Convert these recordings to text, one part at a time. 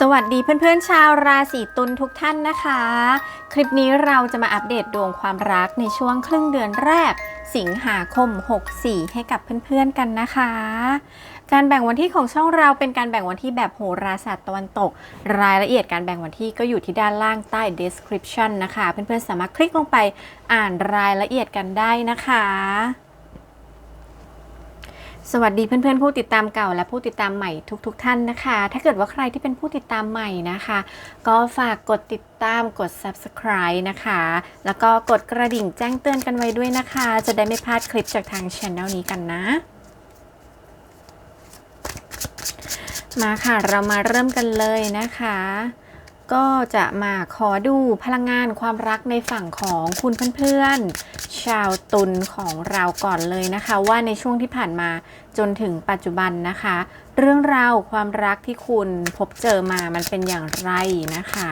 สวัสดีเพื่อนๆชาวราศีตุลทุกท่านนะคะ คลิปนี้เราจะมาอัปเดตดวงความรักในช่วงครึ่งเดือนแรก สิงหาคม 64 ให้กับเพื่อนๆกันนะคะ การแบ่งวันที่ของช่องเราเป็นการแบ่งวันที่แบบโหราศาสตร์ตะวันตก รายละเอียดการแบ่งวันที่ก็อยู่ที่ด้านล่างใต้ description นะคะ เพื่อนๆสามารถคลิกลงไปอ่านรายละเอียดกันได้นะคะ สวัสดีเพื่อนๆผู้ติดตามเก่าและผู้ติดตามใหม่ทุกๆทท่านนะคะ ถ้าเกิดว่าใครที่เป็นผู้ติดตามใหม่นะคะ ก็ฝากกดติดตามกด subscribe นะคะ แล้วก็กดกระดิ่งแจ้งเตือนกันไว้ด้วยนะคะ จะได้ไม่พลาดคลิปจากทาง channel นี้กันนะ มาค่ะเรามาเริ่มกันเลยนะคะ ก็จะมาขอดูพลังงานความรักในฝั่งของคุณเพื่อนๆ ชาวตุลของเราก่อนเลยนะคะว่าในช่วงที่ผ่านมาจนถึงปัจจุบันนะคะ เรื่องราวความรักที่คุณพบเจอมามันเป็นอย่างไรนะคะ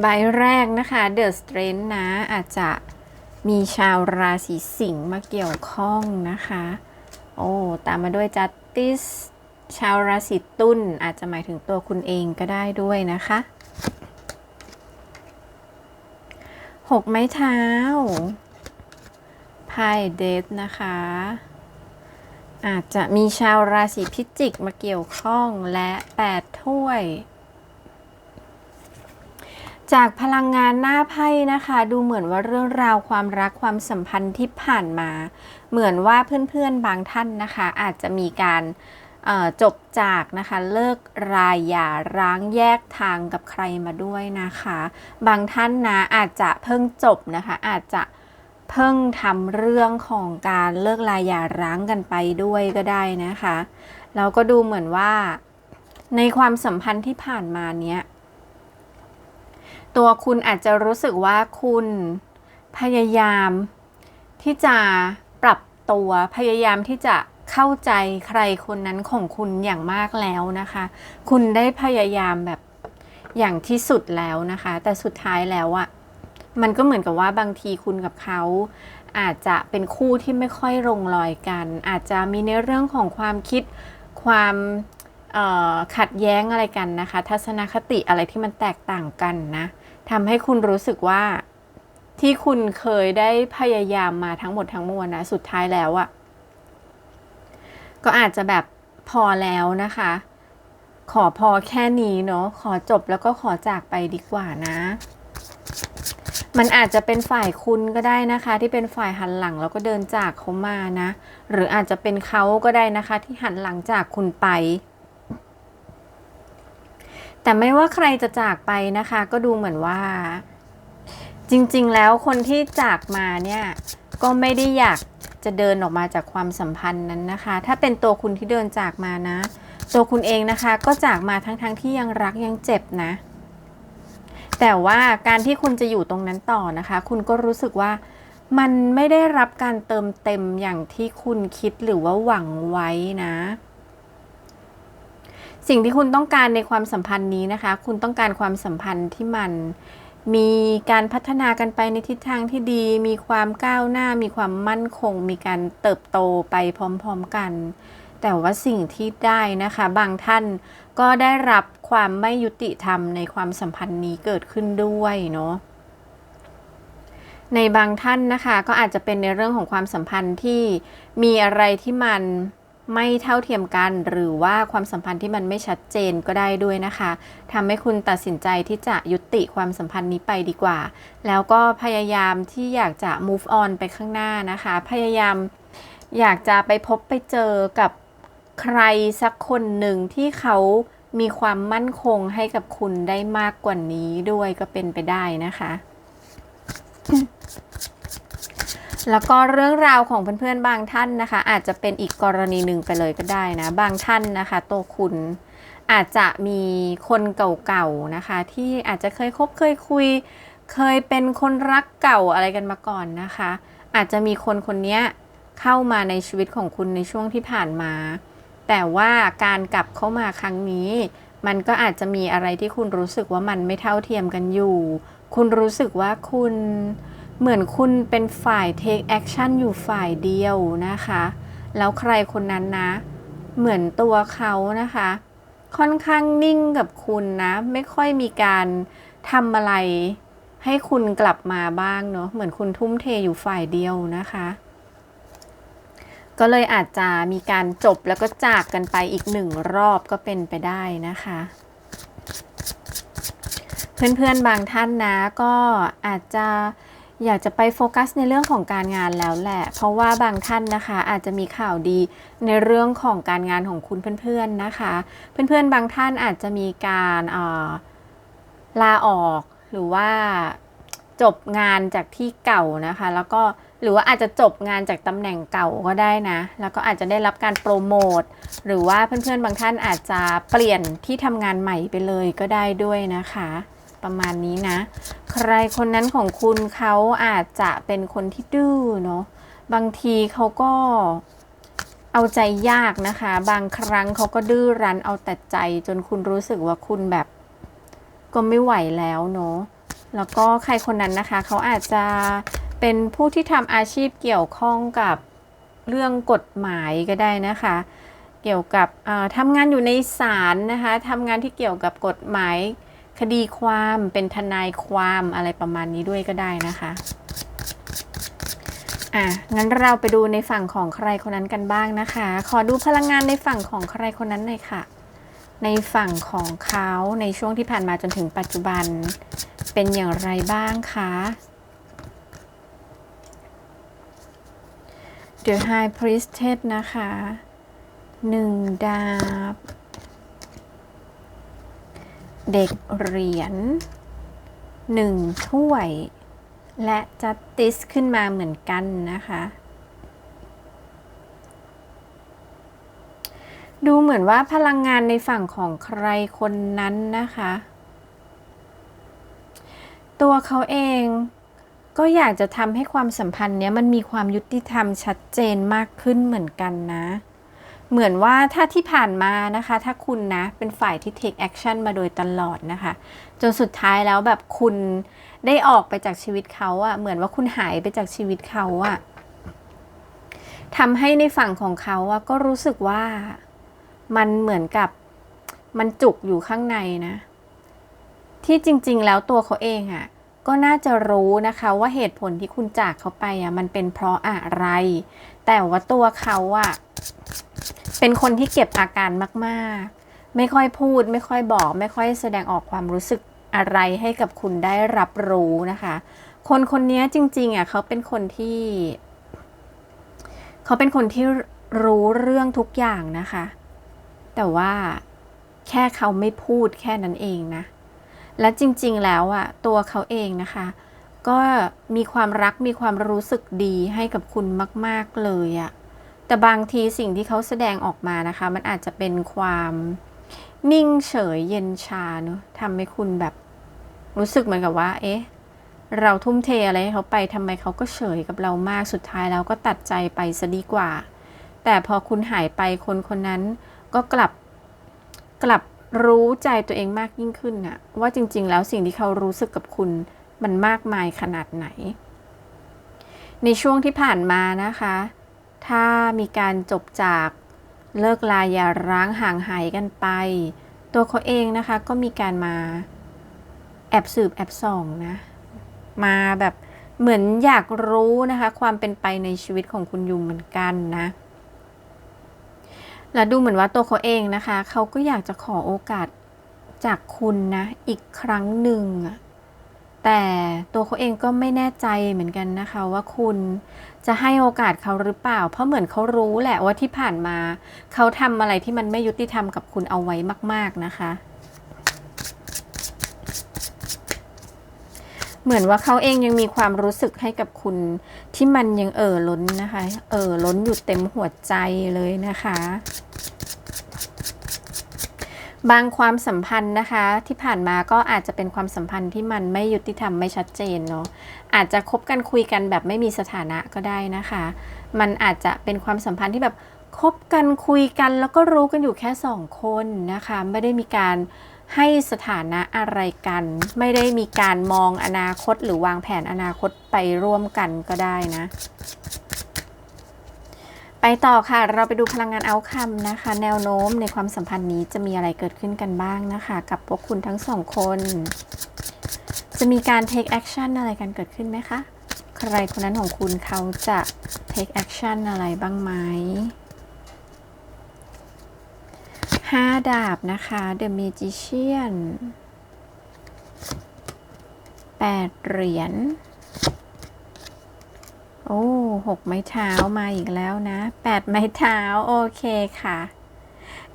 ใบแรกนะคะ The Strength นะอาจจะมีชาวราศีสิงห์มาเกี่ยวข้องนะคะ โอ้ตามมาด้วย Justice ชาวราศีตุลอาจจะหมายถึงตัวคุณเองก็ได้ด้วยนะคะหกไม้เท้าไพ่เดทนะคะ อาจจะมีชาวราศีพิจิกมาเกี่ยวข้องและแปดถ้วย จากพลังงานหน้าไพ่นะคะ ดูเหมือนว่าเรื่องราวความรักความสัมพันธ์ที่ผ่านมา เหมือนว่าเพื่อนๆบางท่านนะคะ อาจจะมีการ จบจากนะคะเลิกรายอย่าร้างแยกทางกับใครมาด้วยนะคะ บางท่านนะอาจจะเพิ่งจบนะคะอาจจะเพิ่งทำเรื่องของการเลิกลายอย่าร้างกันไปด้วยก็ได้นะคะแล้วก็ดูเหมือนว่า ในความสัมพันธ์ที่ผ่านมาเนี้ยตัวคุณอาจจะรู้สึกว่าคุณพยายามที่จะปรับตัวพยายามที่จะ เข้าใจใครคนนั้นของคุณอย่างมากแล้วนะคะ คุณได้พยายามแบบอย่างที่สุดแล้วนะคะ แต่สุดท้ายแล้วอะมันก็เหมือนกับว่าบางทีคุณกับเขาอาจจะเป็นคู่ที่ไม่ค่อยลงรอยกัน อาจจะมีในเรื่องของความคิดความขัดแย้งอะไรกันนะคะ ทัศนคติอะไรที่มันแตกต่างกันนะทำให้คุณรู้สึกว่าที่คุณเคยได้พยายามมาทั้งหมดทั้งมวลนะ สุดท้ายแล้วอะ ก็อาจจะแบบพอแล้วนะคะ ขอพอแค่นี้เนาะขอจบแล้วก็ขอจากไปดีกว่านะ มันอาจจะเป็นฝ่ายคุณก็ได้นะคะ ที่เป็นฝ่ายหันหลังแล้วก็เดินจากเขามานะ หรืออาจจะเป็นเขาก็ได้นะคะ ที่หันหลังจากคุณไปแต่ไม่ว่าใครจะจากไปนะคะ ก็ดูเหมือนว่า จริง ๆ แล้วคนที่จากมาเนี่ย ก็ไม่ได้อยากจะเดินออกมาจากความสัมพันธ์นั้นนะคะ ถ้าเป็นตัวคุณที่เดินจากมานะ ตัวคุณเองนะคะก็จากมาทั้งๆทที่ยังรักยังเจ็บนะ แต่ว่าการที่คุณจะอยู่ตรงนั้นต่อนะคะ คุณก็รู้สึกว่ามันไม่ได้รับการเติมเต็มอย่างที่คุณคิดหรือว่าหวังไว้นะ สิ่งที่คุณต้องการในความสัมพันธ์นี้นะคะ คุณต้องการความสัมพันธ์ที่มัน มีการพัฒนากันไปในทิศทางที่ดี มีความก้าวหน้า มีความมั่นคง มีการเติบโตไปพร้อมๆกัน แต่ว่าสิ่งที่ได้นะคะ บางท่านก็ได้รับความไม่ยุติธรรมในความสัมพันธ์นี้เกิดขึ้นด้วยเนาะ ในบางท่านนะคะ ก็อาจจะเป็นในเรื่องของความสัมพันธ์ที่มีอะไรที่มัน ไม่เท่าเทียมกัน หรือว่าความสัมพันธ์ที่มันไม่ชัดเจนก็ได้ด้วยนะคะทำให้คุณตัดสินใจที่จะยุติความสัมพันธ์นี้ไปดีกว่า แล้วก็พยายามที่อยากจะ move on ไปข้างหน้านะคะ พยายามอยากจะไปพบไปเจอกับใครสักคนหนึ่งที่เขามีความมั่นคงให้กับคุณได้มากกว่านี้ด้วยก็เป็นไปได้นะคะ แล้วก็เรื่องราวของเพื่อนๆบางท่านนะคะ อาจจะเป็นอีกกรณีหนึ่งไปเลยก็ได้นะ บางท่านนะคะ ตัวคุณอาจจะมีคนเก่าๆนะคะ ที่อาจจะเคยคบเคยคุย เคยเป็นคนรักเก่าอะไรกันมาก่อนนะคะ อาจจะมีคนคนนี้เข้ามาในชีวิตของคุณในช่วงที่ผ่านมา แต่ว่าการกลับเข้ามาครั้งนี้ มันก็อาจจะมีอะไรที่คุณรู้สึกว่ามันไม่เท่าเทียมกันอยู่ คุณรู้สึกว่าคุณ เหมือนคุณเป็นฝ่าย take action อยู่ฝ่ายเดียวนะคะ แล้วใครคนนั้นนะ เหมือนตัวเขานะคะ ค่อนข้างนิ่งกับคุณนะ ไม่ค่อยมีการทำอะไร ให้คุณกลับมาบ้างเนาะ เหมือนคุณทุ่มเทอยู่ฝ่ายเดียวนะคะ ก็เลยอาจจะมีการจบแล้วก็จากกันไปอีกหนึ่งรอบก็เป็นไปได้นะคะเพื่อนๆบางท่านนะก็อาจจะ อยากจะไปโฟกัสในเรื่องของการงานแล้วแหละ เพราะว่าบางท่านนะคะ อาจจะมีข่าวดีในเรื่องของการงานของคุณเพื่อนๆนะคะ เพื่อนๆบางท่านอาจจะมีการลาออกหรือว่าจบงานจากที่เก่านะคะ แล้วก็หรือว่าอาจจะจบงานจากตำแหน่งเก่าก็ได้นะ แล้วก็อาจจะได้รับการโปรโมทหรือว่าเพื่อนๆบางท่านอาจจะเปลี่ยนที่ทำงานใหม่ไปเลยก็ได้ด้วยนะคะ ประมาณนี้นะ ใครคนนั้นของคุณเขาอาจจะเป็นคนที่ดื้อเนาะบางทีเขาก็เอาใจยากนะคะ บางครั้งเขาก็ดื้อรั้นเอาแต่ใจจนคุณรู้สึกว่าคุณแบบ ก็ไม่ไหวแล้วเนาะแล้วก็ใครคนนั้นนะคะ เขาอาจจะเป็นผู้ที่ทำอาชีพเกี่ยวข้องกับเรื่องกฎหมายก็ได้นะคะ เกี่ยวกับทำงานอยู่ในศาลนะคะทำงานที่เกี่ยวกับกฎหมาย คดีความเป็นทนายความอะไรประมาณนี้ด้วยก็ได้นะคะอะงั้นเราไปดูในฝั่งของใครคนนั้นกันบ้างนะคะ ขอดูพลังงานในฝั่งของใครคนนั้นหน่อยค่ะ ในฝั่งของเขาในช่วงที่ผ่านมาจนถึงปัจจุบัน เป็นอย่างไรบ้างคะ The High Priestess นะคะหนึ่งดาบ เด็กเหรียญหนึ่งถ้วย และจัตติสขึ้นมาเหมือนกันนะคะ ดูเหมือนว่าพลังงานในฝั่งของใครคนนั้นนะคะ ตัวเขาเองก็อยากจะทำให้ความสัมพันธ์เนี้ยมันมีความยุติธรรมชัดเจนมากขึ้นเหมือนกันนะ เหมือนว่าถ้าที่ผ่านมานะคะ ถ้าคุณนะเป็นฝ่ายที่ take action มาโดยตลอดนะคะ จนสุดท้ายแล้วแบบคุณได้ออกไปจากชีวิตเขาอะเหมือนว่าคุณหายไปจากชีวิตเขาอะทำให้ในฝั่งของเขาอะก็รู้สึกว่ามันเหมือนกับมันจุกอยู่ข้างในนะ ที่จริง ๆ แล้วตัวเขาเองอะก็น่าจะรู้นะคะว่าเหตุผลที่คุณจากเขาไปอะมันเป็นเพราะอะไร แต่ว่าตัวเขาอะ เป็นคนที่เก็บอาการมากๆ ไม่ค่อยพูด ไม่ค่อยบอก ไม่ค่อยแสดงออกความรู้สึกอะไรให้กับคุณได้รับรู้นะคะ คนคนนี้จริงๆอะเขาเป็นคนที่ เขาเป็นคนที่รู้เรื่องทุกอย่างนะคะ แต่ว่าแค่เขาไม่พูดแค่นั้นเองนะ และจริงๆแล้วอะตัวเขาเองนะคะ ก็มีความรักมีความรู้สึกดีให้กับคุณมาก ๆเลยอะ แต่บางทีสิ่งที่เขาแสดงออกมานะคะ มันอาจจะเป็นความนิ่งเฉยเย็นชาเนอะทำให้คุณแบบรู้สึกเหมือนกับว่า เอ๊ะ เราทุ่มเทอะไรให้เขาไปทำไมเขาก็เฉยกับเรามากสุดท้ายแล้วก็ตัดใจไปซะดีกว่า แต่พอคุณหายไปคนคนนั้นก็กลับกลับรู้ใจตัวเองมากยิ่งขึ้นนะว่าจริง ๆ แล้วสิ่งที่เขารู้สึกกับคุณมันมากมายขนาดไหน ในช่วงที่ผ่านมานะคะ ถ้ามีการจบจากเลิกลาอย่าร้างห่างหายกันไป ตัวเขาเองนะคะก็มีการมาแอบสืบแอบส่องนะ มาแบบเหมือนอยากรู้นะคะ ความเป็นไปในชีวิตของคุณยู่เหมือนกันนะ และดูเหมือนว่าตัวเขาเองนะคะ เขาก็อยากจะขอโอกาสจากคุณนะ อีกครั้งหนึ่งแต่ตัวเขาเองก็ไม่แน่ใจเหมือนกันนะคะ ว่าคุณ จะให้โอกาสเขาหรือเปล่า เพราะเหมือนเขารู้แหละว่าที่ผ่านมา เขาทำอะไรที่มันไม่ยุติธรรมกับคุณเอาไว้มาก ๆนะคะ เหมือนว่าเขาเองยังมีความรู้สึกให้กับคุณที่มันยังเอ่อล้นนะคะ เอ่อล้นอยู่เต็มหัวใจเลยนะคะบางความสัมพันธ์นะคะที่ผ่านมาก็อาจจะเป็นความสัมพันธ์ที่มันไม่ยุติธรรมไม่ชัดเจนเนาะ อาจจะคบกันคุยกันแบบไม่มีสถานะก็ได้นะคะ มันอาจจะเป็นความสัมพันธ์ที่แบบคบกันคุยกันแล้วก็รู้กันอยู่แค่สองคนนะคะ ไม่ได้มีการให้สถานะอะไรกัน ไม่ได้มีการมองอนาคตหรือวางแผนอนาคตไปร่วมกันก็ได้นะ ไปต่อค่ะ เราไปดูพลังงานเอาคัมนะคะ แนวโน้มในความสัมพันธ์นี้จะมีอะไรเกิดขึ้นกันบ้างนะคะ กับพวกคุณทั้งสองคน จะมีการ take action อะไรกันเกิดขึ้นไหมคะ ใครคนนั้นของคุณเขาจะ take action อะไรบ้างไหมห้าดาบนะคะ The Magician แปดเหรียญ โอ้หกไม้เท้ามาอีกแล้วนะแปดไม้เท้า โอเคค่ะ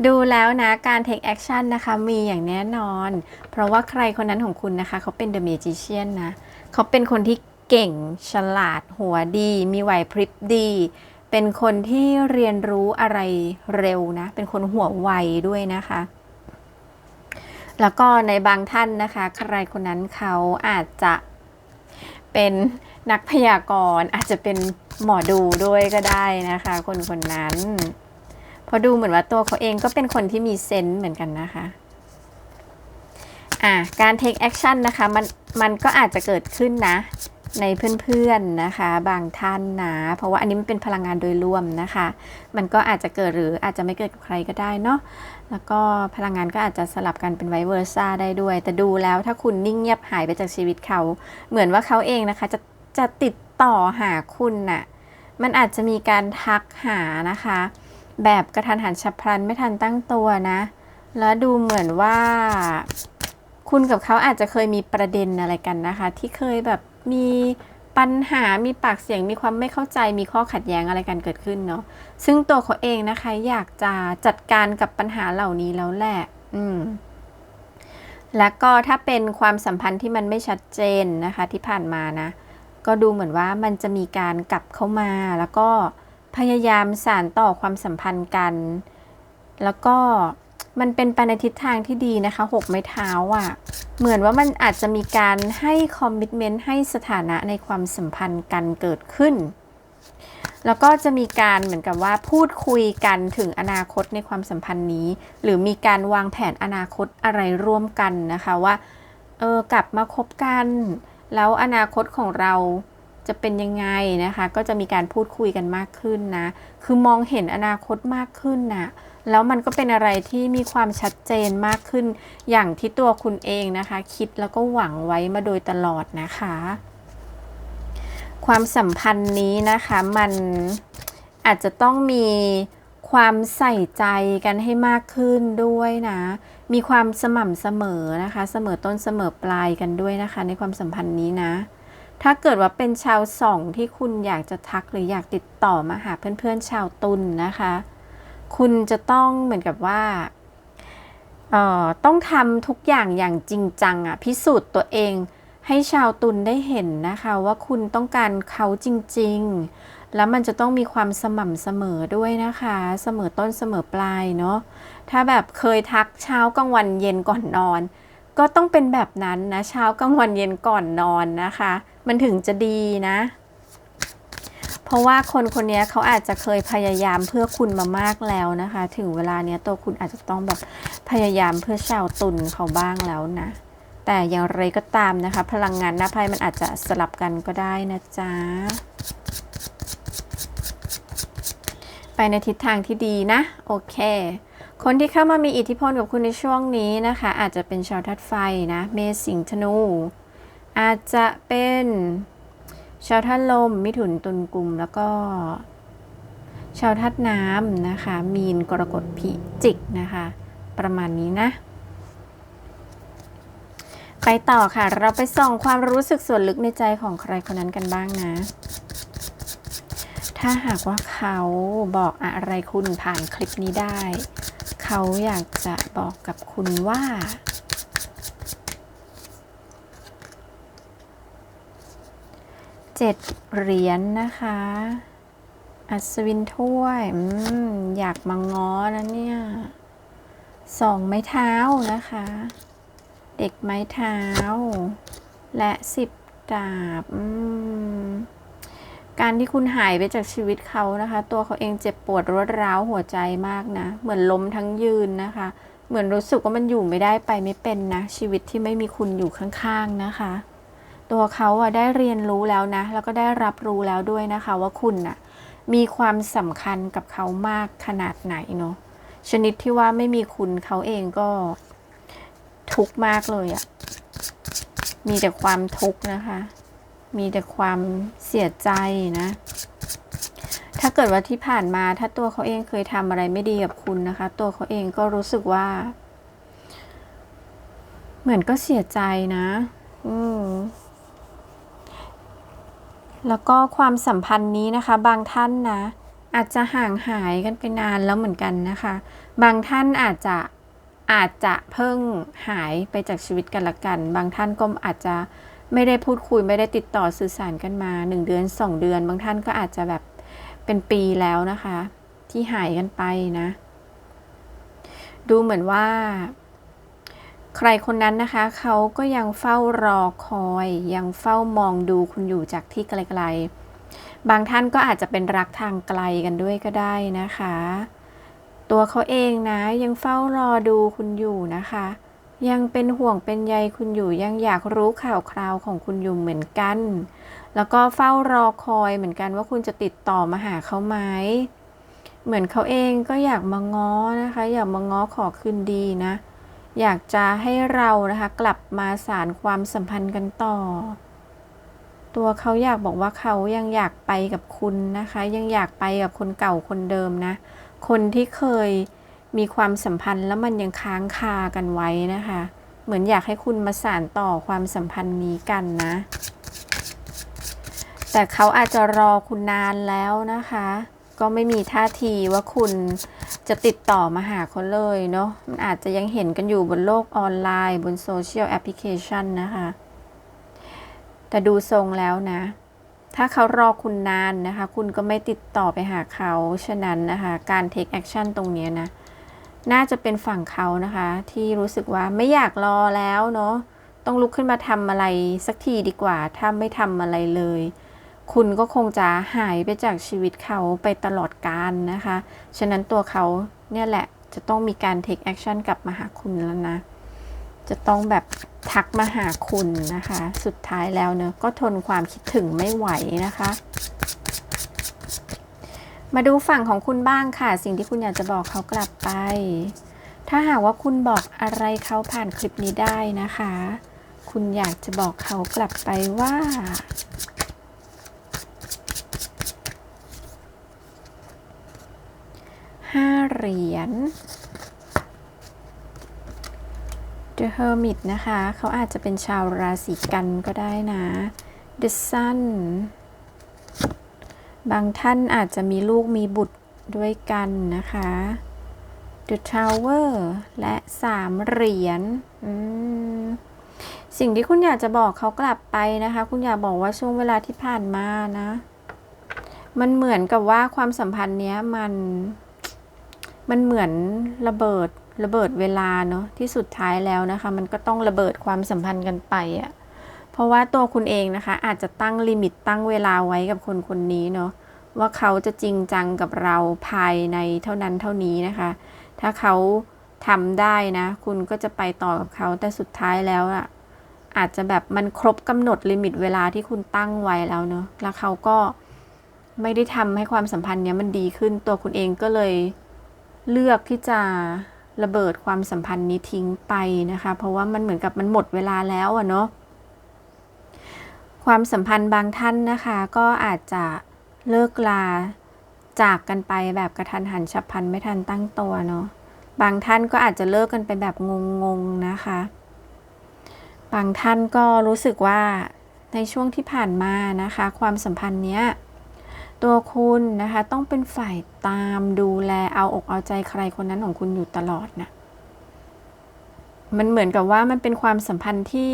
ดูแล้วนะ การ take action นะคะ มีอย่างแน่นอน เพราะว่าใครคนนั้นของคุณนะคะ เขาเป็น The Magician นะ เขาเป็นคนที่เก่งฉลาดหัวดี มีไหวพริบดี เป็นคนที่เรียนรู้อะไรเร็วนะ เป็นคนหัวไวด้วยนะคะ แล้วก็ในบางท่านนะคะ ใครคนนั้นเขาอาจจะเป็นนักพยากรณ์อาจจะเป็นหมอดูด้วยก็ได้นะคะ คนคนนั้น ราะดูเหมือนว่าตัวเขาเองก็เป็นคนที่มีเซนส์เหมือนกันนะคะอะการ take action นะคะมันมันก็อาจจะเกิดขึ้นนะ ในเพื่อนๆนะคะ บางท่านนะ เพราะว่าอันนี้มันเป็นพลังงานโดยรวมนะคะ มันก็อาจจะเกิดหรืออาจจะไม่เกิดกับใครก็ได้เนาะแล้วก็พลังงานก็อาจจะสลับกันเป็นไวเวอร์ซ่าได้ด้วย แต่ดูแล้วถ้าคุณนิ่งเงียบหายไปจากชีวิตเขา เหมือนว่าเขาเองนะคะ จะจะติดต่อหาคุณน่ะมันอาจจะมีการทักหานะคะ แบบกระทันหันฉับพลันไม่ทันตั้งตัวนะ แล้วดูเหมือนว่า คุณกับเขาอาจจะเคยมีประเด็นอะไรกันนะคะ ที่เคยแบบมีปัญหามีปากเสียงมีความไม่เข้าใจมีข้อขัดแย้งอะไรกันเกิดขึ้นเนาะซึ่งตัวเขาเองนะคะอยากจะจัดการกับปัญหาเหล่านี้แล้วแหละ อืมแล้วก็ถ้าเป็นความสัมพันธ์ที่มันไม่ชัดเจนนะคะ ที่ผ่านมานะ ก็ดูเหมือนว่ามันจะมีการกลับเข้ามาแล้วก็ พยายามสานต่อความสัมพันธ์กัน แล้วก็มันเป็นไปในทิศทางที่ดีนะคะหกไม้เท้าอะ่ะ เหมือนว่ามันอาจจะมีการให้คอมมิชเมนต์ให้สถานะในความสัมพันธ์กันเกิดขึ้น แล้วก็จะมีการเหมือนกับว่าพูดคุยกันถึงอนาคตในความสัมพันธ์นี้ หรือมีการวางแผนอนาคตอะไรร่วมกันนะคะว่า เออกลับมาคบกัน แล้วอนาคตของเรา จะเป็นยังไงนะคะ ก็จะมีการพูดคุยกันมากขึ้นนะ คือมองเห็นอนาคตมากขึ้นนะแล้วมันก็เป็นอะไรที่มีความชัดเจนมากขึ้น อย่างที่ตัวคุณเองนะคะ คิดแล้วก็หวังไว้มาโดยตลอดนะคะ ความสัมพันธ์นี้นะคะมันอาจจะต้องมีความใส่ใจกันให้มากขึ้นด้วยนะ มีความสม่ำเสมอนะคะ เสมอต้นเสมอปลายกันด้วยนะคะ ในความสัมพันธ์นี้นะ ถ้าเกิดว่าเป็นชาวสองที่คุณอยากจะทักหรืออยากติดต่อมาหาเพื่อนๆชาวตุลนนะคะ คุณจะต้องเหมือนกับว่าเอ่อต้องทำทุกอย่างอย่างจริงจังอะพิสูจน์ตัวเองให้ชาวตุลได้เห็นนะคะว่าคุณต้องการเขาจริง ๆ แล้วมันจะต้องมีความสม่ำเสมอด้วยนะคะ เสมอต้นเสมอปลายเนาะถ้าแบบเคยทักเช้ากลางวันเย็นก่อนนอน ก็ต้องเป็นแบบนั้นนะเช้ากลางวันเย็นก่อนนอนนะคะ มันถึงจะดีนะ เพราะว่าคนคนนี้เขาอาจจะเคยพยายามเพื่อคุณมามากแล้วนะคะ ถึงเวลาเนี้ยตัวคุณอาจจะต้องแบบพยายามเพื่อชาวตุลเขาบ้างแล้วนะ แต่อย่างไรก็ตามนะคะ พลังงานหน้าไพ่มันอาจจะสลับกันก็ได้นะจ๊ะไปในทิศทางที่ดีนะ โอเคคนที่เข้ามามีอิทธิพลกับคุณในช่วงนี้นะคะ อาจจะเป็นชาวทัดไฟนะ เมษสิงธนู อาจจะเป็นชาวทัดลม มิถุนตุลกลุ่มแล้วก็ ชาวทัดน้ำนะคะ มีนกรกฎพิจิกนะคะ ประมาณนี้นะ ไปต่อค่ะ เราไปส่องความรู้สึกส่วนลึกในใจของใครคนนั้นกันบ้างนะ ถ้าหากว่าเขาบอกอะไรคุณผ่านคลิปนี้ได้ เขาอยากจะบอกกับคุณว่า เจ็ดเหรียญนนะคะ อัศวินถ้วยออยากมาง้อนะเนี่ยสองไม้เท้านะคะ เด็กไม้เท้า และสิบดาบการที่คุณหายไปจากชีวิตเขานะคะ ตัวเขาเองเจ็บปวดรวดร้าวหัวใจมากนะ เหมือนล้มทั้งยืนนะคะ เหมือนรู้สึกว่ามันอยู่ไม่ได้ไปไม่เป็นนะ ชีวิตที่ไม่มีคุณอยู่ข้างๆนะคะ ตัวเขาอะได้เรียนรู้แล้วนะ แล้วก็ได้รับรู้แล้วด้วยนะคะว่าคุณอะมีความสำคัญกับเขามากขนาดไหนเนาะชนิดที่ว่าไม่มีคุณเขาเองก็ทุกข์มากเลยอะมีแต่ความทุกข์นะคะ มีแต่ความเสียใจนะ ถ้าเกิดว่าที่ผ่านมาถ้าตัวเขาเองเคยทำอะไรไม่ดีกับคุณนะคะ ตัวเขาเองก็รู้สึกว่า เหมือนก็เสียใจนะ อืม แล้วก็ความสัมพันธ์นี้นะคะ บางท่านนะ อาจจะห่างหายกันไปนานแล้วเหมือนกันนะคะ บางท่านอาจจะอาจจะเพิ่งหายไปจากชีวิตกันละกัน บางท่านก็อาจจะไม่ได้พูดคุยไม่ได้ติดต่อสื่อสารกันมา 1 เดือน 2 เดือน บางท่านก็อาจจะแบบเป็นปีแล้วนะคะ ที่หายกันไปนะ ดูเหมือนว่า ใครคนนั้นนะคะเขาก็ยังเฝ้ารอคอย ยังเฝ้ามองดูคุณอยู่จากที่ไกลๆ บางท่านก็อาจจะเป็นรักทางไกลกันด้วยก็ได้นะคะ ตัวเขาเองนะยังเฝ้ารอดูคุณอยู่นะคะ ยังเป็นห่วงเป็นใยคุณอยู่ยังอยากรู้ข่าวคราวของคุณอยู่เหมือนกัน แล้วก็เฝ้ารอคอยเหมือนกันว่าคุณจะติดต่อมาหาเขาไหมเหมือนเขาเองก็อยากมาง้อนะคะ อยากมาง้อขอคืนดีนะ อยากจะให้เรานะคะกลับมาสารความสัมพันธ์กันต่อ ตัวเขาอยากบอกว่าเขายังอยากไปกับคุณนะคะ ยังอยากไปกับคนเก่าคนเดิมนะ คนที่เคยมีความสัมพันธ์แล้วมันยังค้างคากันไว้นะคะ เหมือนอยากให้คุณมาสานต่อความสัมพันธ์นี้กันนะ แต่เขาอาจจะรอคุณนานแล้วนะคะ ก็ไม่มีท่าทีว่าคุณจะติดต่อมาหาเขาเลยเนาะมันอาจจะยังเห็นกันอยู่บนโลกออนไลน์ บนโซเชียลแอปพลิเคชันนะคะ แต่ดูทรงแล้วนะ ถ้าเขารอคุณนานนะคะ คุณก็ไม่ติดต่อไปหาเขา ฉะนั้นนะคะ การ take action ตรงนี้นะ น่าจะเป็นฝั่งเขานะคะ ที่รู้สึกว่าไม่อยากรอแล้วเนาะต้องลุกขึ้นมาทำอะไรสักทีดีกว่า ถ้าไม่ทำอะไรเลย คุณก็คงจะหายไปจากชีวิตเขาไปตลอดกาลนะคะ ฉะนั้นตัวเขาเนี่ยแหละจะต้องมีการ take action กลับมาหาคุณแล้วนะ จะต้องแบบทักมาหาคุณนะคะ สุดท้ายแล้วเนอะก็ทนความคิดถึงไม่ไหวนะคะ มาดูฝั่งของคุณบ้างค่ะ สิ่งที่คุณอยากจะบอกเขากลับไป ถ้าหากว่าคุณบอกอะไรเขาผ่านคลิปนี้ได้นะคะ คุณอยากจะบอกเขากลับไปว่า ห้าเหรียญ The Hermit นะคะ เขาอาจจะเป็นชาวราศีกันก็ได้นะ The Sun บางท่านอาจจะมีลูกมีบุตรด้วยกันนะคะ The Tower และสามเหรียญสิ่งที่คุณอยากจะบอกเขากลับไปนะคะ คุณอยากบอกว่าช่วงเวลาที่ผ่านมานะ มันเหมือนกับว่าความสัมพันธ์เนี้ยมัน มันเหมือนระเบิดระเบิดเวลาเนาะที่สุดท้ายแล้วนะคะ มันก็ต้องระเบิดความสัมพันธ์กันไปอะ่ะเพราะว่าตัวคุณเองนะคะ อาจจะตั้งลิมิตตั้งเวลาไว้กับคนคนนี้เนาะว่าเขาจะจริงจังกับเราภายในเท่านั้นเท่านี้นะคะ ถ้าเขาทำได้นะ คุณก็จะไปต่อกับเขาแต่สุดท้ายแล้วอะ่ะอาจจะแบบมันครบกำหนดลิมิตเวลาที่คุณตั้งไว้แล้วเนาะแล้วเขาก็ไม่ได้ทำให้ความสัมพันธ์เนี้ยมันดีขึ้นตัวคุณเองก็เลย เลือกที่จะระเบิดความสัมพันธ์นี้ทิ้งไปนะคะ เพราะว่ามันเหมือนกับมันหมดเวลาแล้วอะเนาะความสัมพันธ์บางท่านนะคะ ก็อาจจะเลิกลาจากกันไปแบบกระทันหันฉับพลันไม่ทันตั้งตัวเนาะบางท่านก็อาจจะเลิกกันไปแบบงงๆนะคะ บางท่านก็รู้สึกว่าในช่วงที่ผ่านมานะคะ ความสัมพันธ์เนี้ย ตัวคุณนะคะ ต้องเป็นฝ่ายตามดูแลเอาอกเอาใจใครคนนั้นของคุณอยู่ตลอดนะมันเหมือนกับว่ามันเป็นความสัมพันธ์ที่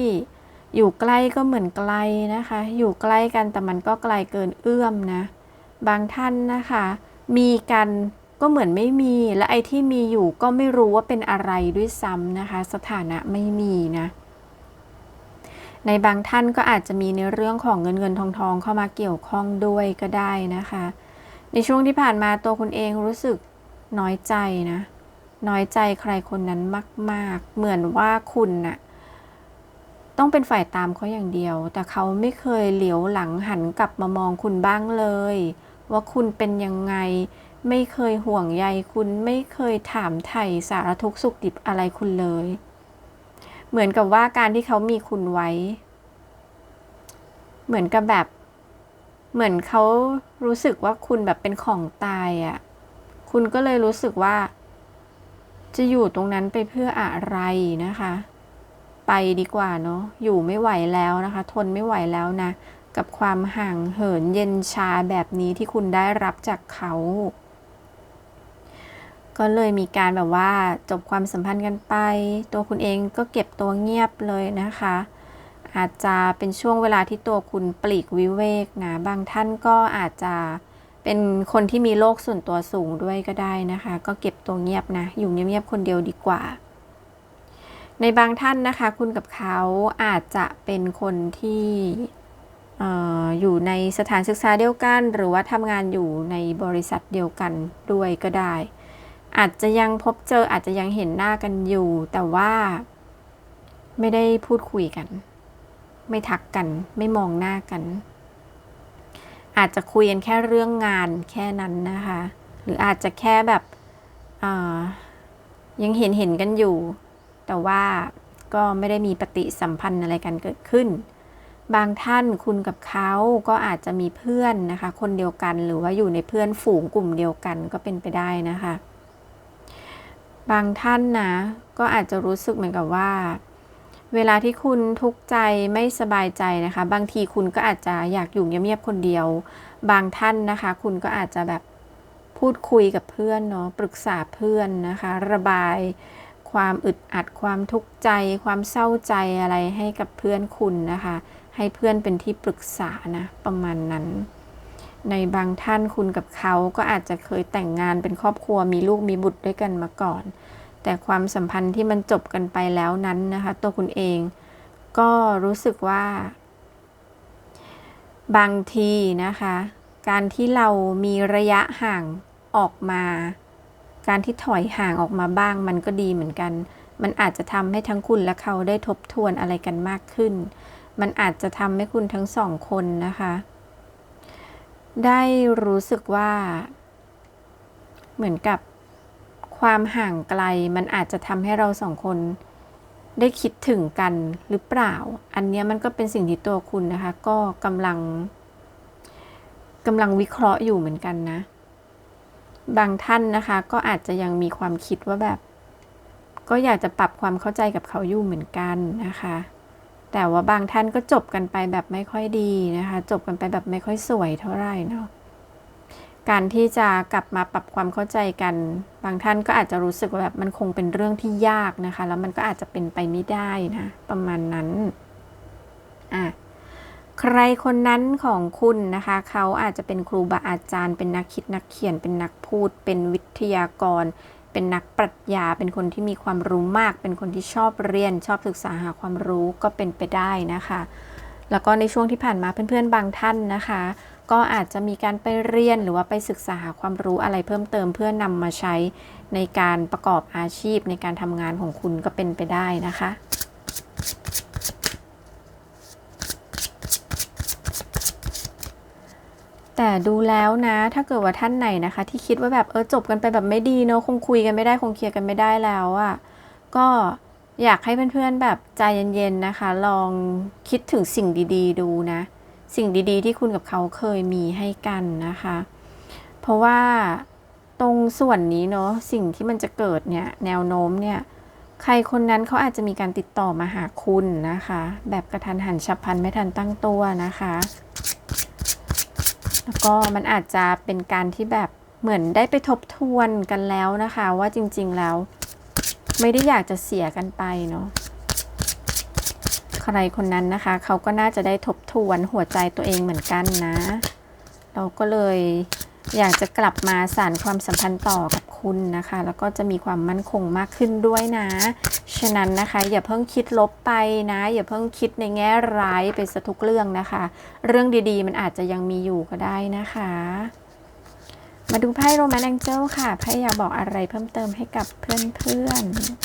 อยู่ใกล้ก็เหมือนไกลนะคะ อยู่ใกล้กันแต่มันก็ไกลเกินเอื้อมนะ บางท่านนะคะ มีกันก็เหมือนไม่มี และไอ้ที่มีอยู่ก็ไม่รู้ว่าเป็นอะไรด้วยซ้ำนะคะ สถานะไม่มีนะ ในบางท่านก็อาจจะมีในเรื่องของเงินเงินทองทองเข้ามาเกี่ยวข้องด้วยก็ได้นะคะ ในช่วงที่ผ่านมาตัวคุณเองรู้สึกน้อยใจนะ น้อยใจใครคนนั้นมาก ๆ เหมือนว่าคุณน่ะต้องเป็นฝ่ายตามเขาอย่างเดียว แต่เขาไม่เคยเหลียวหลังหันกลับมามองคุณบ้างเลย ว่าคุณเป็นยังไง ไม่เคยห่วงใยคุณไม่เคยถามไถ่สารทุกข์สุขดิบอะไรคุณเลย เหมือนกับว่าการที่เขามีคุณไว้ เหมือนกับแบบ เหมือนเขารู้สึกว่าคุณแบบเป็นของตายอะ่ะ คุณก็เลยรู้สึกว่า จะอยู่ตรงนั้นไปเพื่ออะไรนะคะ ไปดีกว่าเนาะ อยู่ไม่ไหวแล้วนะคะ ทนไม่ไหวแล้วนะ กับความห่างเหินเย็นชาแบบนี้ที่คุณได้รับจากเขา ก็เลยมีการแบบว่าจบความสัมพันธ์กันไป ตัวคุณเองก็เก็บตัวเงียบเลยนะคะ อาจจะเป็นช่วงเวลาที่ตัวคุณปลีกวิเวกนะ บางท่านก็อาจจะเป็นคนที่มีโรคส่วนตัวสูงด้วยก็ได้นะคะ ก็เก็บตัวเงียบนะ อยู่เงียบๆคนเดียวดีกว่า ในบางท่านนะคะ คุณกับเขาอาจจะเป็นคนที่อออยู่ในสถานศึกษาเดียวกัน หรือว่าทำงานอยู่ในบริษัทเดียวกันด้วยก็ได้ อาจจะยังพบเจออาจจะยังเห็นหน้ากันอยู่ แต่ว่าไม่ได้พูดคุยกัน ไม่ทักกัน ไม่มองหน้ากัน อาจจะคุยกันแค่เรื่องงานแค่นั้นนะคะ หรืออาจจะแค่แบบยังเห็นเห็นกันอยู่ แต่ว่าก็ไม่ได้มีปฏิสัมพันธ์อะไรกันเกิดขึ้น บางท่านคุณกับเขาก็อาจจะมีเพื่อนนะคะ คนเดียวกันหรือว่าอยู่ในเพื่อนฝูงกลุ่มเดียวกันก็เป็นไปได้นะคะ บางท่านนะ ก็อาจจะรู้สึกเหมือนกับว่า เวลาที่คุณทุกข์ใจไม่สบายใจนะคะ บางทีคุณก็อาจจะอยากอยู่เงียบๆคนเดียว บางท่านนะคะ คุณก็อาจจะแบบพูดคุยกับเพื่อนเนาะปรึกษาเพื่อนนะคะ ระบายความอึดอัดความทุกข์ใจ ความเศร้าใจอะไรให้กับเพื่อนคุณนะคะ ให้เพื่อนเป็นที่ปรึกษานะประมาณนั้น ในบางท่านคุณกับเขาก็อาจจะเคยแต่งงานเป็นครอบครัวมีลูกมีบุตรด้วยกันมาก่อน แต่ความสัมพันธ์ที่มันจบกันไปแล้วนั้นนะคะ ตัวคุณเองก็รู้สึกว่า บางทีนะคะ การที่เรามีระยะห่างออกมา การที่ถอยห่างออกมาบ้างมันก็ดีเหมือนกัน มันอาจจะทำให้ทั้งคุณและเขาได้ทบทวนอะไรกันมากขึ้น มันอาจจะทำให้คุณทั้งสองคนนะคะ ได้รู้สึกว่า เหมือนกับความห่างไกลมันอาจจะทำให้เราสองคนได้คิดถึงกันหรือเปล่า อันนี้มันก็เป็นสิ่งที่ตัวคุณนะคะ ก็กำลังกำลังวิเคราะห์อยู่เหมือนกันนะ บางท่านนะคะ ก็อาจจะยังมีความคิดว่าแบบ ก็อยากจะปรับความเข้าใจกับเขาอยู่เหมือนกันนะคะ แต่ว่าบางท่านก็จบกันไปแบบไม่ค่อยดีนะคะ จบกันไปแบบไม่ค่อยสวยเท่าไหร่เนาะการที่จะกลับมาปรับความเข้าใจกัน บางท่านก็อาจจะรู้สึกว่าแบบมันคงเป็นเรื่องที่ยากนะคะ แล้วมันก็อาจจะเป็นไปไม่ได้นะ ประมาณนั้นอะใครคนนั้นของคุณนะคะ เขาอาจจะเป็นครูบาอาจารย์ เป็นนักคิดนักเขียน เป็นนักพูด เป็นวิทยากร เป็นนักปรัชญา เป็นคนที่มีความรู้มาก เป็นคนที่ชอบเรียน ชอบศึกษาหาความรู้ก็เป็นไปได้นะคะ แล้วก็ในช่วงที่ผ่านมาเพื่อนๆบางท่านนะคะ ก็อาจจะมีการไปเรียนหรือว่าไปศึกษาหาความรู้อะไรเพิ่มเติมเพื่อนำมาใช้ในการประกอบอาชีพในการทำงานของคุณก็เป็นไปได้นะคะ แต่ดูแล้วนะ ถ้าเกิดว่าท่านไหนนะคะ ที่คิดว่าแบบเออจบกันไปแบบไม่ดีเนอะคงคุยกันไม่ได้คงเคลียร์กันไม่ได้แล้วอะ่ะก็อยากให้เพื่อนๆแบบใจเย็นๆนะคะ ลองคิดถึงสิ่งดีๆ ดูนะ สิ่งดีๆ ที่คุณกับเขาเคยมีให้กันนะคะ เพราะว่าตรงส่วนนี้เนาะสิ่งที่มันจะเกิดเนี่ยแนวโน้มเนี่ยใครคนนั้นเขาอาจจะมีการติดต่อมาหาคุณนะคะ แบบกระทันหันฉับพลันไม่ทันตั้งตัวนะคะ แล้วก็มันอาจจะเป็นการที่แบบเหมือนได้ไปทบทวนกันแล้วนะคะ ว่าจริง ๆแล้ว ไม่ได้อยากจะเสียกันไปเนาะใครคนนั้นนะคะ เขาก็น่าจะได้ทบทวนหัวใจตัวเองเหมือนกันนะ เราก็เลยอยากจะกลับมาสานความสัมพันธ์ต่อกับ คุณนะคะ แล้วก็จะมีความมั่นคงมากขึ้นด้วยนะ ฉะนั้นนะคะ อย่าเพิ่งคิดลบไปนะ อย่าเพิ่งคิดในแง่ร้ายไปซะทุกเรื่องนะคะ เรื่องดีๆ มันอาจจะยังมีอยู่ก็ได้นะคะ มาดูไพ่โรแมนแองเจิลค่ะไพ่อยากบอกอะไรเพิ่มเติมให้กับเพื่อนๆ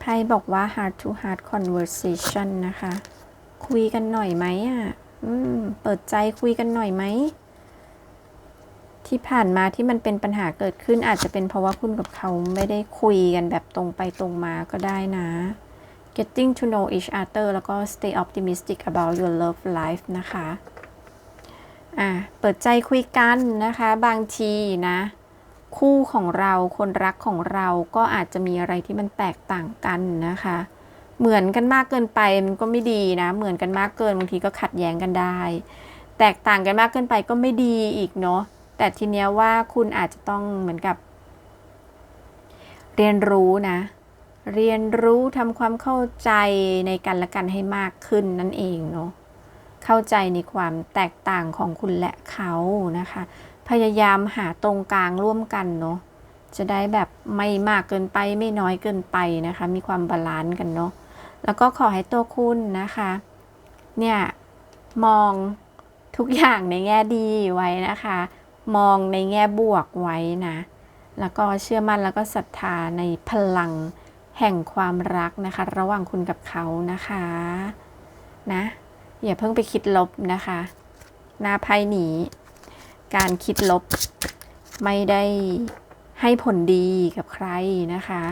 ไพ่บอกว่า heart to heart conversation นะคะ คุยกันหน่อยไหมอะ อืม เปิดใจคุยกันหน่อยไหม ที่ผ่านมาที่มันเป็นปัญหาเกิดขึ้นอาจจะเป็นเพราะว่าคุณกับเขาไม่ได้คุยกันแบบตรงไปตรงมาก็ได้นะ getting to know each other แล้วก็ stay optimistic about your love life นะคะ อะ เปิดใจคุยกันนะคะ บางทีนะ คู่ของเราคนรักของเราก็อาจจะมีอะไรที่มันแตกต่างกันนะคะ เหมือนกันมากเกินไปมันก็ไม่ดีนะ เหมือนกันมากเกินบางทีก็ขัดแย้งกันได้ แตกต่างกันมากเกินไปก็ไม่ดีอีกเนาะ แต่ทีเนี้ยว่าคุณอาจจะต้องเหมือนกับ เรียนรู้นะ เรียนรู้ทำความเข้าใจในกันและกันให้มากขึ้นนั่นเองเนาะเข้าใจในความแตกต่างของคุณและเขานะคะ พยายามหาตรงกลางร่วมกันเนาะจะได้แบบไม่มากเกินไปไม่น้อยเกินไปนะคะ มีความบาลานซ์กันเนาะแล้วก็ขอให้ตัวคุณนะคะ เนี่ย มองทุกอย่างในแง่ดีไว้นะคะ มองในแง่บวกไว้นะ แล้วก็เชื่อมั่นแล้วก็ศรัทธาในพลังแห่งความรักนะคะ ระหว่างคุณกับเขานะคะนะอย่าเพิ่งไปคิดลบนะคะหน้าไพ่หนีการคิดลบไม่ได้ให้ผลดีกับใครนะคะ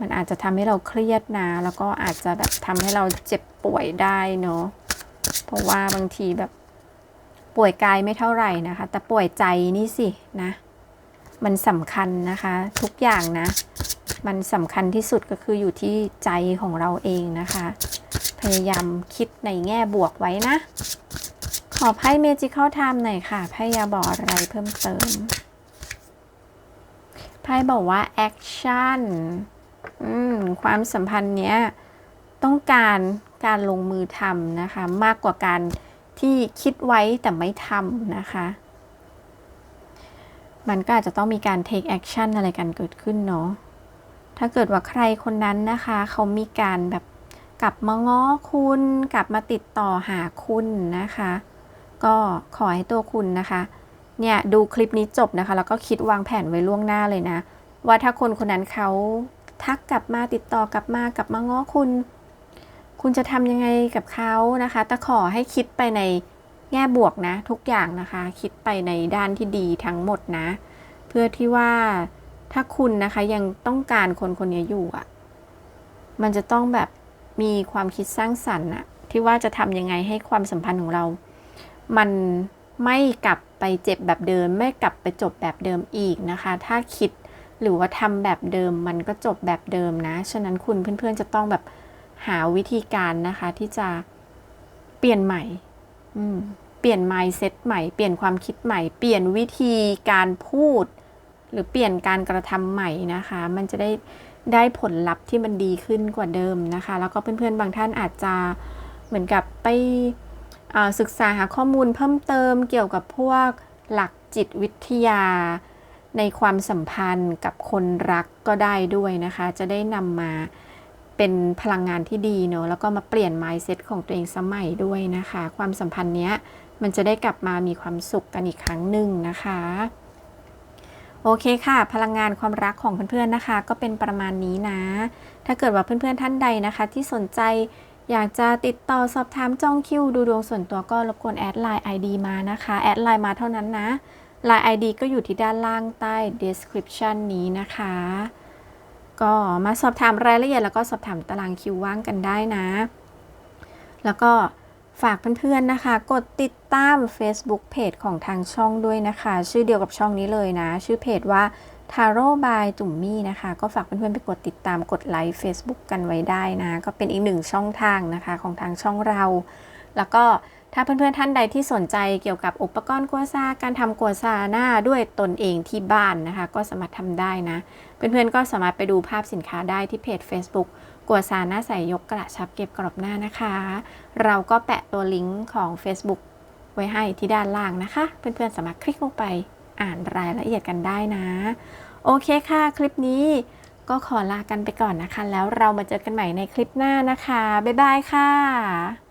มันอาจจะทำให้เราเครียดนะ แล้วก็อาจจะแบบทำให้เราเจ็บป่วยได้เนาะเพราะว่าบางทีแบบ ป่วยกายไม่เท่าไหร่นะคะ แต่ป่วยใจนี่สินะ มันสำคัญนะคะ ทุกอย่างนะ มันสำคัญที่สุดก็คืออยู่ที่ใจของเราเองนะคะ พยายามคิดในแง่บวกไว้นะ ขอไพ่ Magical Time หน่อยค่ะไพ่ยาบอกอะไรเพิ่มเติมไพ่บอกว่า action อืมความสัมพันธ์เนี้ยต้องการการลงมือทำนะคะ มากกว่าการ ที่คิดไว้แต่ไม่ทำนะคะ มันก็อาจจะต้องมีการ take action อะไรกันเกิดขึ้นเนาะ ถ้าเกิดว่าใครคนนั้นนะคะ เขามีการแบบกลับมาง้อคุณ กลับมาติดต่อหาคุณนะคะ ก็ขอให้ตัวคุณนะคะ เนี่ยดูคลิปนี้จบนะคะ แล้วก็คิดวางแผนไว้ล่วงหน้าเลยนะ ว่าถ้าคนคนนั้นเขาทักกลับมาติดต่อกลับมากลับมาง้อคุณ คุณจะทำยังไงกับเขานะคะแต่ขอให้คิดไปในแง่บวกนะ ทุกอย่างนะคะ คิดไปในด้านที่ดีทั้งหมดนะ เพื่อที่ว่าถ้าคุณนะคะยังต้องการคนคนนี้อยู่อะ่ะ มันจะต้องแบบมีความคิดสร้างสรรค์อะที่ว่าจะทำยังไงให้ความสัมพันธ์ของเรา มันไม่กลับไปเจ็บแบบเดิม ไม่กลับไปจบแบบเดิมอีกนะคะ ถ้าคิดหรือว่าทำแบบเดิมมันก็จบแบบเดิมนะ ฉะนั้นคุณเพื่อนๆจะต้องแบบ หาวิธีการนะคะที่จะเปลี่ยนใหม่ เปลี่ยน mindset ใหม่ เปลี่ยนความคิดใหม่ เปลี่ยนวิธีการพูด หรือเปลี่ยนการกระทำใหม่นะคะ มันจะได้ได้ผลลัพธ์ที่มันดีขึ้นกว่าเดิมนะคะ แล้วก็เพื่อนๆ บางท่านอาจจะเหมือนกับไปศึกษาหาข้อมูลเพิ่มเติมเกี่ยวกับพวกหลักจิตวิทยา ในความสัมพันธ์กับคนรักก็ได้ด้วยนะคะ จะได้นำมา เป็นพลังงานที่ดีเนอะแล้วก็มาเปลี่ยน mindset ของตัวเองสมัยด้วยนะคะ ความสัมพันธ์เนี้ยมันจะได้กลับมามีความสุขกันอีกครั้งหนึ่งนะคะ โอเคค่ะ พลังงานความรักของเพื่อนๆนะคะ ก็เป็นประมาณนี้นะ ถ้าเกิดว่าเพื่อนๆท่านใดนะคะ ที่สนใจอยากจะติดต่อสอบถามจ้องคิวดูดวงส่วนตัวก็รบกวนแอดไลน์ ID มานะคะแอดไลน์มาเท่านั้นนะไลน์ ID ก็อยู่ที่ด้านล่างใต้ description นี้นะคะ ก็มาสอบถามรายละเอียดแล้วก็สอบถามตารางคิวว่างกันได้นะ แล้วก็ฝากเพื่อนๆนะคะ กดติดตาม Facebook Page ของทางช่องด้วยนะคะ ชื่อเดียวกับช่องนี้เลยนะ ชื่อเพจว่า Taro by ตุ่มมี่นะคะ ก็ฝากเพื่อนๆไปกดติดตามกดไลค์ Facebook กันไว้ได้นะ ก็เป็นอีกหนึ่งช่องทางนะคะของทางช่องเรา แล้วก็ ถ้าเพื่อนๆท่านใดที่สนใจเกี่ยวกับอุปกรณ์กัวซาการทำกัวซาหน้าด้วยตนเองที่บ้านนะคะ ก็สามารถทำได้นะ เพื่อนๆก็สามารถไปดูภาพสินค้าได้ที่เพจ Facebook กัวซาหน้าใสยกกระชับเก็บกรอบหน้านะคะ เราก็แปะตัวลิงก์ของ Facebook ไว้ให้ที่ด้านล่างนะคะ เพื่อนๆสามารถคลิกลงไปอ่านรายละเอียดกันได้นะ โอเคค่ะคลิปนี้ก็ขอลากันไปก่อนนะคะ แล้วเรามาเจอกันใหม่ในคลิปหน้านะคะ บ๊ายบายค่ะ